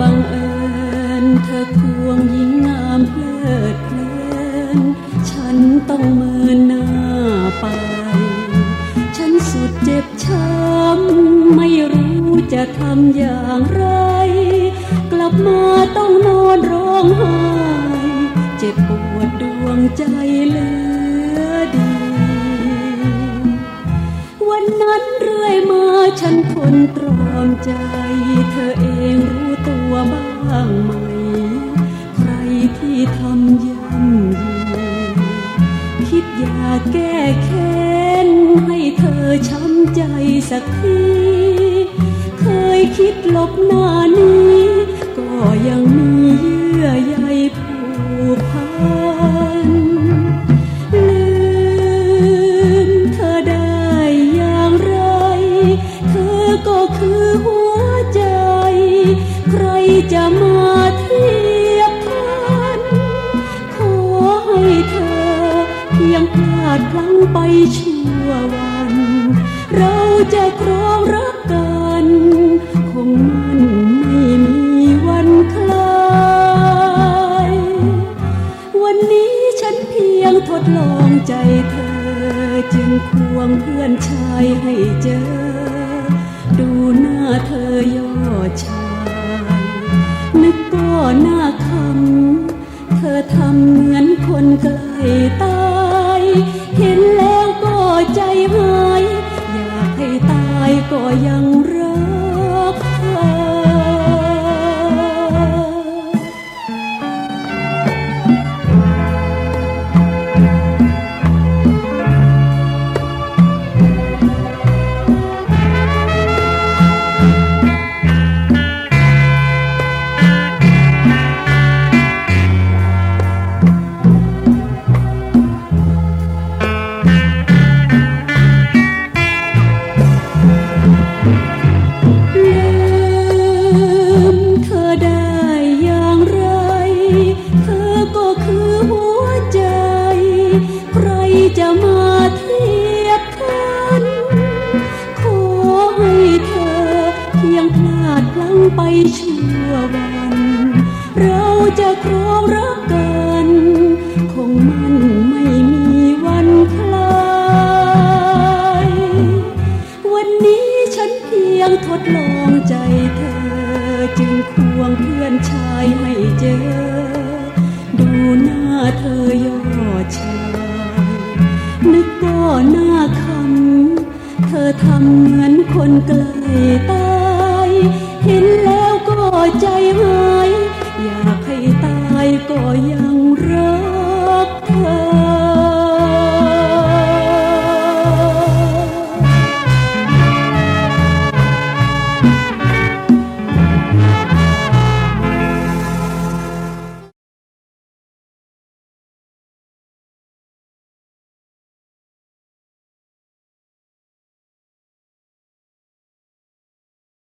บังเอิญเธอควงหญิงงามเพลิดเพลิน ฉันต้องเมินหน้าไป ฉันสุดเจ็บช้ำไม่รู้จะทำอย่างไร กลับมาต้องนอนร้องไห้ เจ็บปวดดวงใจ ฉันทนตรอมใจ เธอเองรู้ตัวบ้างไหม ใครที่ทำย่ำยีคิดอยากแก้แค้นให้เธอช้ำใจสักที เคยคิดหลบหน้านี้ ก็ยังมี ไปชั่ววัน เราจะครองรักกัน คงมันไม่มีวันคลาย วันนี้ฉันเพียงทดลองใจเธอ จึงควงเพื่อนชายให้เจอ ดูหน้าเธอย่อดชา นึกก็หน้าคำเธอทำเหมือนคนใกล้ตายเห็นแล้วก็ใจหาย อยากให้ตายก็ยังร ไปชั่ววัน เราจะครองรักกัน คงมันไม่มีวันคลาย วันนี้ฉันเพียงทดลองใจเธอ จึงควงเพื่อนชายให้เจอ ดูหน้าเธอย่อชายนึกก็หน้าคำเธอทำเหมือนคนใกล้ตายเห็น